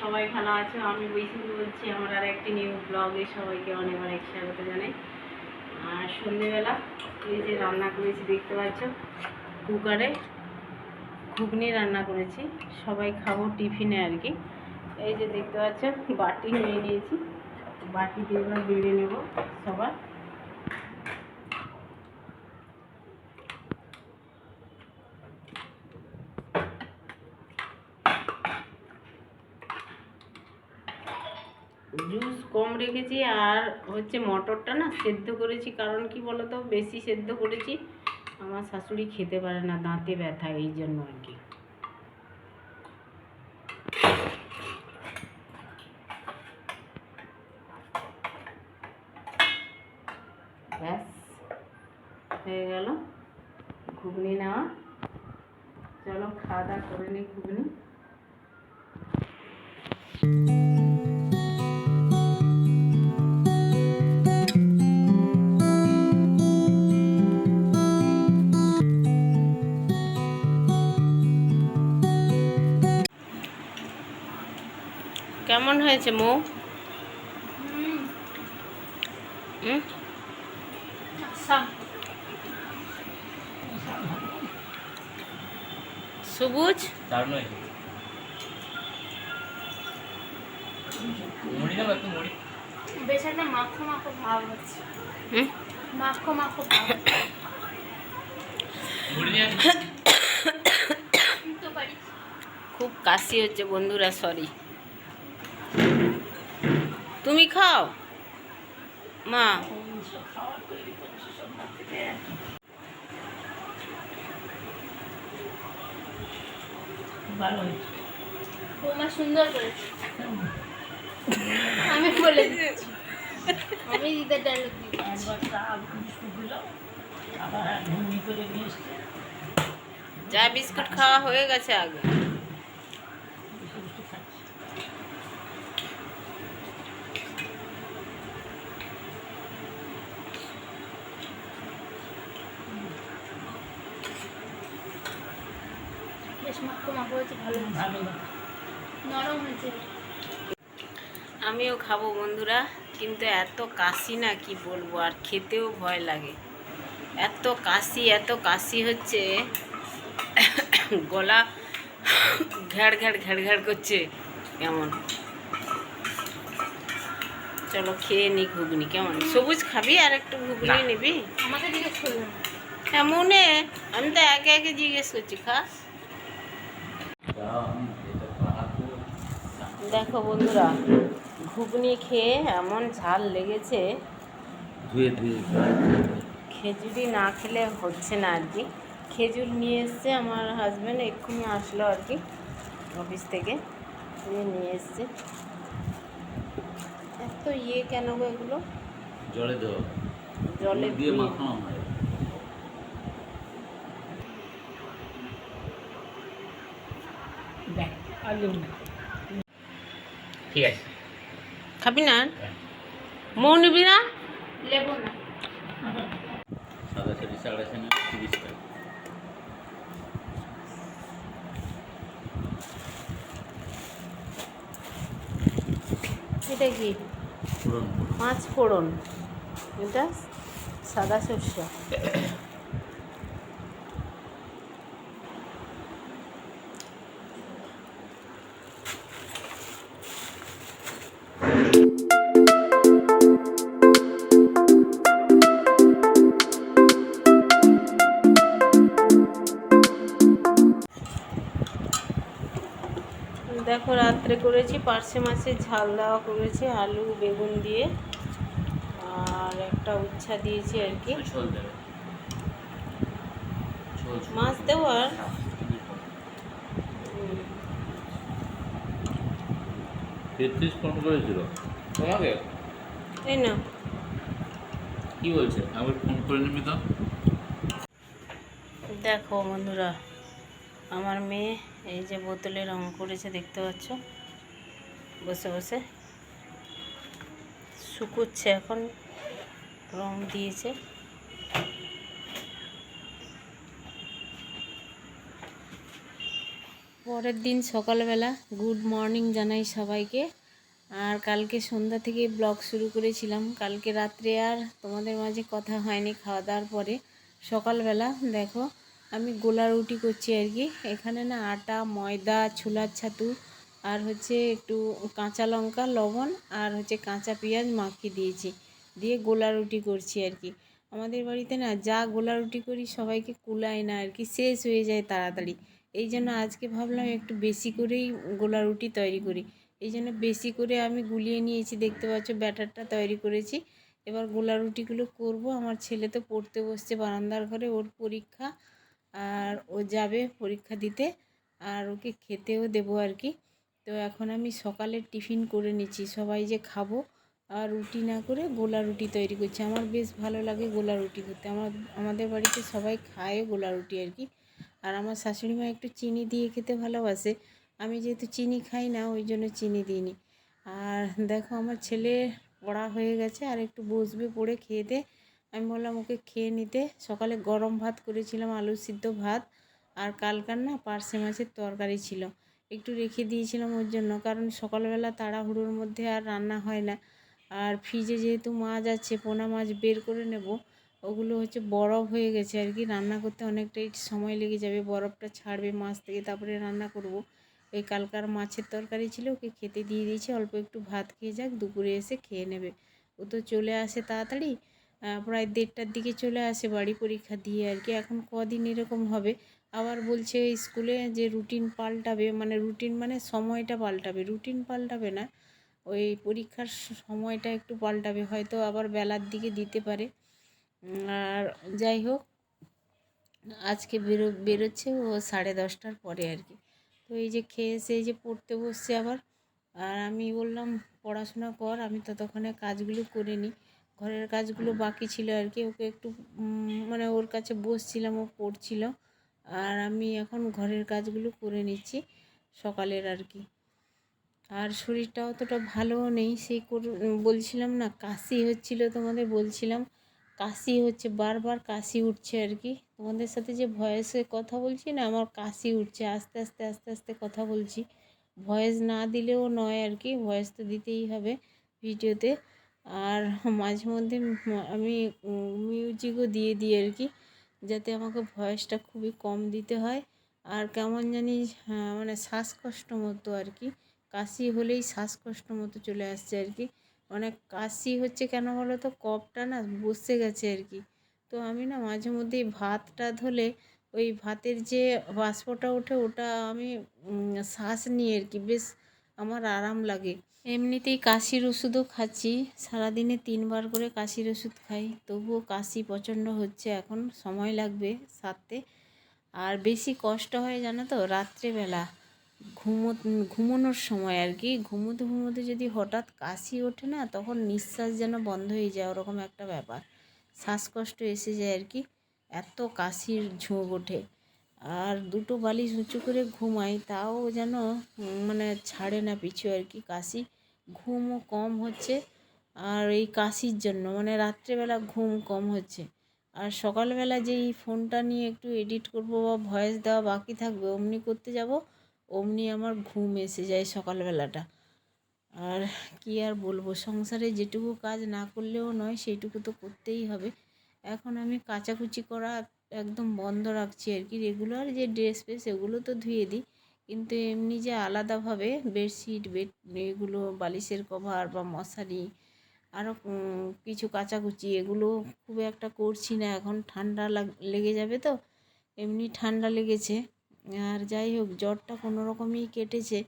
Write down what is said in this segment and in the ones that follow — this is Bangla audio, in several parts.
সবাই ভালো আছো। আমি বৈশাখী বলছি, আমার আর একটি নিউ ব্লগে সবাইকে অনেক অনেক স্বাগত জানাই। আর সন্ধেবেলা এই যে রান্না করেছি, দেখতে পাচ্ছ? কুকারে ঘুগনি রান্না করেছি। সবাই খাব টিফিনে আর কি। এই যে দেখতে পাচ্ছ, বাটি নিয়ে নিয়েছি। বাটি দিয়ে এবার বেড়ে নেব সবার। জুস কম রেখেছি আর হচ্ছে মটরটা না সেদ্ধ করেছি। কারণ কি বলতো? বেশি সেদ্ধ করেছি। আমার শাশুড়ি খেতে পারে না, দাঁতে ব্যথা, এই জন্য আর কি। ব্যাস, হয়ে গেল। ঘুগনি নেওয়া। চলো খাওয়া দাওয়া করে নিই ঘুগনি। কেমন হয়েছে মৌ? হুম? সবুজ? বেশ একটা মাখো মাখো ভাব হচ্ছে। হুম? মাখো মাখো ভাব খুব কাশি হচ্ছে বন্ধুরা সরি তুমি খাও। মা। বৌমা সুন্দর করেছে। আমি বলে আমি দিদার ডায়লগ দিচ্ছি। যা বিস্কুট খাওয়া হয়ে গেছে আগে বেশ মাখো মাখো হয়েছে ভালো হয়েছে। নরম হয়েছে আমিও খাব বন্ধুরা কিন্তু এত কাশি না কি বলব আর খেতেও ভয় লাগে। এত কাশি এত কাশি হচ্ছে গলা ঘ্যাড় ঘ্যাড় ঘ্যাড় ঘ্যাড় করছে কেমন? চলো খেয়ে নি ঘুগনি কেমন? সবুজ খাবি আর একটু ঘুগনি নিবি? আমাকে জিজ্ঞেস করবে না। এমনে আমি তো একে একে জিজ্ঞেস করছি খাস। দেখো বন্ধুরা ঘুগনি খেয়ে এমন ঝাল লেগেছে। ধুয়ে ধুয়ে খেজুরি না খেলে হচ্ছে না আর কি। খেজুর নিয়ে এসছে আমার হাজব্যান্ড এক্ষুনি আসলো আর কি অফিস থেকে। নিয়ে এসছে। এত ইয়ে কেন গো এগুলো? জলে দেবো জলে দিয়ে মাখানো হয়। ঠিক আছে। খাবি না? মৌ নিবি না? লেবু না। সাদা সাড়ি সাড়ে না? তিরিশ টাকা। এটা কি? পাঁচ ফোড়ন। এটা সাদা সর্ষে। দেখো রাত্রে করেছি পার্শে মাছের ঝাল দেওয়া করেছি আলু বেগুন দিয়ে আর একটা উচ্ছা দিয়েছি আর কি। মাছ দেবো আর? তেত্রিশ ফোন করেছিল তোমাকে? এই না কি বলছে? আবার ফোন করে নিবি তো। দেখো বন্ধুরা আমার মেয়ে এই যে বোতলে রং করেছে, দেখতে পাচ্ছ? বসে বসে। শুকোচ্ছে এখন, রং দিয়েছে। পরের দিন সকালবেলা গুড মর্নিং জানাই সবাইকে। আর কালকে সন্ধ্যা থেকে ব্লগ শুরু করেছিলাম। কালকে রাত্রে আর তোমাদের মাঝে কথা হয়নি খাওয়া দাওয়ার পরে। সকালবেলা দেখো আমি গোলা রুটি করছি আর কি। এখানে না আটা, ময়দা, ছোলার ছাতু আর হচ্ছে একটু কাঁচা লঙ্কা, লবণ আর হচ্ছে কাঁচা পেঁয়াজ মাখিয়ে দিয়েছি। দিয়ে গোলা রুটি করছি আর কি। আমাদের বাড়িতে না যা গোলা রুটি করি সবাইকে কুলায় না আর কি, শেষ হয়ে যায় তাড়াতাড়ি। এই জন্য আজকে ভাবলাম একটু বেশি করেই গোলা রুটি তৈরি করি। এই জন্য বেশি করে আমি গুলিয়ে নিয়েছি, দেখতে পাচ্ছ ব্যাটারটা তৈরি করেছি। এবার গোলা রুটিগুলো করব। আমার ছেলে তো পড়তে বসছে বারান্দার ঘরে, ওর পরীক্ষা। আর ও যাবে পরীক্ষা দিতে আর ওকে খেতেও দেবো আর কি। তো এখন আমি সকালের টিফিন করে নিচ্ছি। সবাই যে খাব আর রুটি না করে গোলা রুটি তৈরি করছি। আমার বেশ ভালো লাগে গোলা রুটি করতে আমার, আমাদের বাড়িতে সবাই খায় গোলা রুটি আর কি। আর আমার শাশুড়ি মা একটু চিনি দিয়ে খেতে ভালোবাসে। আমি যেহেতু চিনি খাই না, ওই জন্য চিনি দিইনি। আর দেখো আমার ছেলে পড়া হয়ে গেছে। আর একটু বসবে পড়ে খেয়ে দে। আমি বললাম, ওকে খেয়ে নিতে। সকালে গরম ভাত করেছিলাম, আলু সিদ্ধ ভাত আর কালকার না পার্সে মাছের তরকারি ছিল। একটু রেখে দিয়েছিলাম ওর জন্য, কারণ সকালবেলা তাড়াহুড়োর মধ্যে আর রান্না হয় না। আর ফ্রিজে যেহেতু মাছ আছে, পোনা মাছ বের করে নেব, ওগুলো হচ্ছে বরফ হয়ে গেছে আর কি। রান্না করতে অনেকটাই সময় লেগে যাবে, বরফটা ছাড়বে মাছ থেকে, তারপরে রান্না করব। ওই কালকার মাছের তরকারি ছিল, ওকে খেতে দিয়ে দিয়েছি। অল্প একটু ভাত খেয়ে যাক, দুপুরে এসে খেয়ে নেবে। ও তো চলে আসে তাড়াতাড়ি। প্রায় দেড়টার দিকে চলে আসে বাড়ি পরীক্ষা দিয়ে আর কি। এখন কদিন এরকম হবে? আবার বলছে স্কুলে যে রুটিন পাল্টাবে মানে রুটিন মানে সময়টা পাল্টাবে। রুটিন পাল্টাবে না, ওই পরীক্ষার সময়টা একটু পাল্টাবে, হয়তো আবার বেলার দিকে দিতে পারে। আর যাই হোক, আজকে বেরো, বেরোচ্ছে ও সাড়ে দশটার পরে আর কি। তো এই যে খেয়ে এসে, এই যে পড়তে বসছে আবার। আর আমি বললাম, পড়াশোনা কর, আমি ততক্ষণে কাজগুলো করে নিই। ঘরের কাজগুলো বাকি ছিল আর কি। ওকে একটু মানে ওর কাছে বসছিলাম, ও পড়ছিল। আর আমি এখন ঘরের কাজগুলো করে নিচ্ছি সকালের আর কি। আর শরীরটা অতটা ভালোও নেই সেই বলছিলাম না, কাশি হচ্ছিল তোমাদের বলছিলাম। কাশি হচ্ছে, বারবার কাশি উঠছে আর কি। তোমাদের সাথে যে ভয়েসে কথা বলছি না, আমার কাশি উঠছে, আস্তে আস্তে আস্তে আস্তে কথা বলছি। ভয়েস না দিলেও নয় আর কি, ভয়েস তো দিতেই হবে ভিডিওতে। আর মাঝে মধ্যে আমি মিউজিকও দিয়ে দিই আর কি যাতে আমাকে ভয়েসটা খুবই কম দিতে হয়। আর কেমন জানি হ্যাঁ, মানে শ্বাসকষ্ট মতো আর কি কাশি হলেই শ্বাসকষ্ট মতো চলে আসছে আর কি। মানে কাশি হচ্ছে কেন বলো তো কফটা না বসে গেছে আর কি। তো আমি না মাঝে মধ্যেই ভাতটা ধলে ওই ভাতের যে বাষ্পটা ওঠে ওটা আমি শ্বাস নিই আর কি। বেশ আমার আরাম লাগে। এমনিতেই কাশির ওষুধও খাচ্ছি। সারাদিনে তিনবার করে কাশির ওষুধ খাই। তবুও কাশি প্রচণ্ড হচ্ছে এখন। সময় লাগবে সারতে। আর বেশি কষ্ট হয় জানো তো? রাত্রেবেলা। ঘুমো ঘুমোনোর সময় আর কি। ঘুমোতে ঘুমোতে যদি হঠাৎ কাশি ওঠে না, তখন নিঃশ্বাস যেন বন্ধ হয়ে যায়। ওরকম একটা ব্যাপার। শ্বাসকষ্ট এসে যায় আর কি। এত কাশির ঝোঁক ওঠে। আর দুটো বালিশ উঁচু করে ঘুমাই, তাও যেন মানে ছাড়ে না পিছু আর কি। কাশি ঘুমও কম হচ্ছে আর এই কাশির জন্য মানে রাত্রেবেলা ঘুম কম হচ্ছে। আর সকালবেলা যেই ফোনটা নিয়ে একটু এডিট করব বা ভয়েস দেওয়া বাকি থাকবে, অমনি করতে যাব, অমনি আমার ঘুম এসে যায় সকালবেলাটা। আর কি আর বলব, সংসারে যেটুকু কাজ না করলেও নয়, সেইটুকু তো করতেই হবে। এখন আমি কাচাকুচি করা একদম বন্ধ রাখছি আর কি। রেগুলার যে ড্রেস ফ্রেস এগুলো তো ধুয়ে দিই। কিন্তু এমনি যে আলাদাভাবে বেডশিট বেড এগুলো বালিশের কভার বা মশারি আরও কিছু কাচাকুচি, এগুলো খুব একটা করছি না। এখন ঠান্ডা লেগে যাবে তো। এমনি ঠান্ডা লেগেছে। আর যাই হোক, জ্বরটা কোনো রকমই কেটেছে।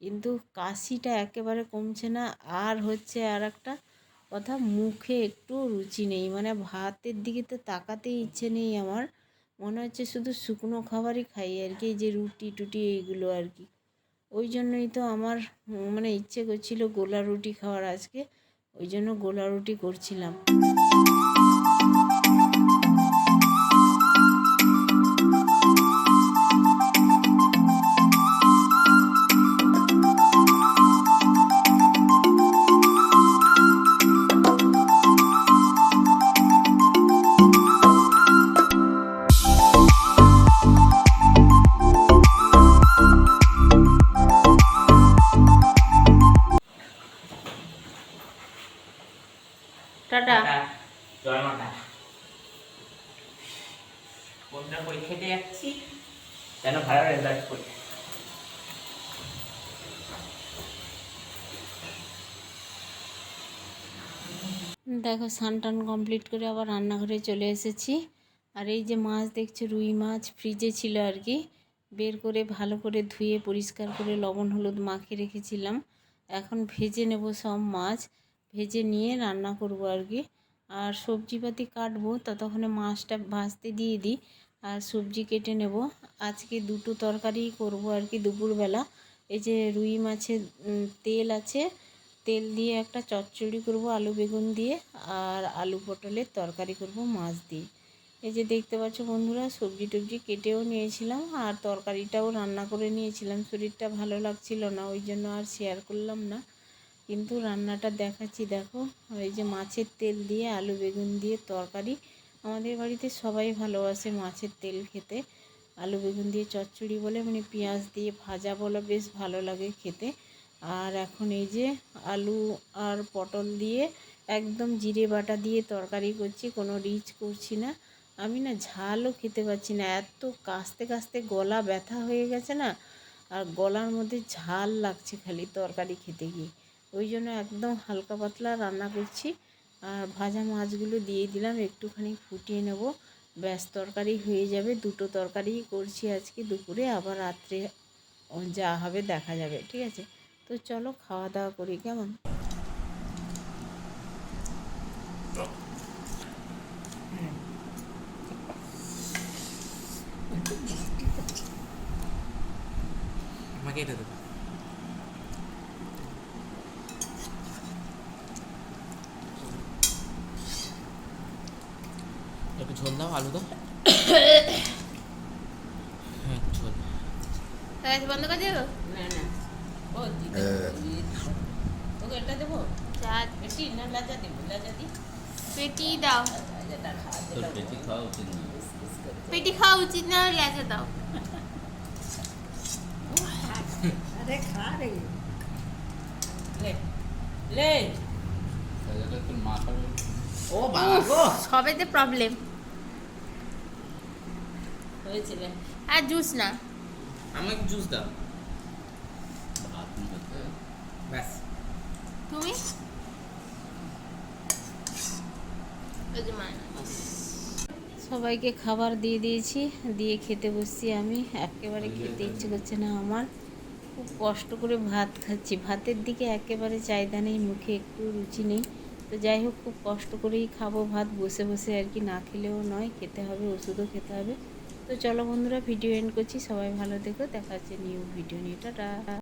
কিন্তু কাশিটা একেবারে কমছে না। আর হচ্ছে আর একটা কথা মুখে একটু রুচি নেই। মানে ভাতের দিকে তো তাকাতেই ইচ্ছে নেই আমার। মনে হচ্ছে শুধু শুকনো খাবারই খাই আর কি যে রুটি টুটি এইগুলো আর কি। ওই জন্যই তো আমার মানে ইচ্ছে করছিল গোলা রুটি খাওয়ার আজকে। ওই জন্য গোলা রুটি করছিলাম। দেখো টান কমপ্লিট করে আবার রান্নাঘরে চলে এসেছি। আর এই যে মাছ দেখছ, রুই মাছ ফ্রিজে ছিল আর কি। বের করে ভালো করে ধুয়ে পরিষ্কার করে লবণ, হলুদ মাখিয়ে রেখেছিলাম। এখন ভেজে নেব সব মাছ। ভেজে নিয়ে রান্না করব আর কি। আর সবজিপাতি কাটবো, ততক্ষণে মাছটা ভাজতে দিয়ে দিই আর সবজি কেটে নেব। আজকে দুটো তরকারি করব আর কি দুপুরবেলা। এই যে রুই মাছের তেল আছে তেল দিয়ে একটা চচ্চড়ি করব, আলু বেগুন দিয়ে, আর আলু পটলের তরকারি করব, মাছ দিয়ে। এই যে দেখতে পাচ্ছ বন্ধুরা, সবজি টবজি কেটেও নিয়েছিলাম, আর তরকারিটাও রান্না করে নিয়েছিলাম। শরীরটা ভালো লাগছিল না, ওই জন্য আর শেয়ার করলাম না। কিন্তু রান্নাটা দেখাচ্ছি, দেখো। এই যে মাছের তেল দিয়ে, আলু বেগুন দিয়ে তরকারি। আমাদের বাড়িতে সবাই ভালোবাসে মাছের তেল খেতে। আলু বেগুন দিয়ে চচ্চড়ি বলে মানে পেঁয়াজ দিয়ে ভাজা বলে বেশ ভালো লাগে খেতে। আর এখন এই যে আলু আর পটল দিয়ে একদম জিরে বাটা দিয়ে তরকারি করছি, কোনো রিচ করছি না। আমি না ঝালও খেতে পারছি না, এত কাস্তে কাস্তে গলা ব্যথা হয়ে গেছে না, আর গলার মধ্যে ঝাল লাগছে খালি তরকারি খেতে গিয়ে। ওই জন্য একদম হালকা পাতলা রান্না করছি, আর ভাজা মাছগুলো দিয়ে দিলাম, একটুখানি ফুটিয়ে নেব। ব্যাস, তরকারি হয়ে যাবে, দুটো তরকারি করছি আজকে দুপুরে, আবার রাত্রে যা হবে দেখা যাবে, ঠিক আছে? তো চলো খাওয়া দাওয়া করি কেমন? আমাকে এটা দেবো। একটু ঝোল দাও আলু দাও। হ্যাঁ ঝোল। বন্ধ করে দেবো না না। পেটি দাও খাওয়া উচিত না লেজা দাও। আরে খা রে লে লে তাহলে তোর মাথার ও বাবা গো। সবেতে প্রবলেম হয়েছিল আর জুস না। আমাকে জুস দাও। ব্যাস। তুমি। সবাইকে খাবার দিয়ে দিয়েছি দিয়ে খেতে বসছি আমি। একেবারে খেতে ইচ্ছে করছে না আমার। খুব কষ্ট করে ভাত খাচ্ছি। ভাতের দিকে একেবারে চাহিদা নেই মুখে একটু রুচি নেই। তো যাই হোক খুব কষ্ট করেই খাব ভাত। বসে বসে আর কি না খেলেও নয় খেতে হবে ওষুধও খেতে হবে। তো চলো বন্ধুরা ভিডিও এন্ড করছি। সবাই ভালো দেখো দেখা হচ্ছে নিউ ভিডিও নিয়ে। টাটা।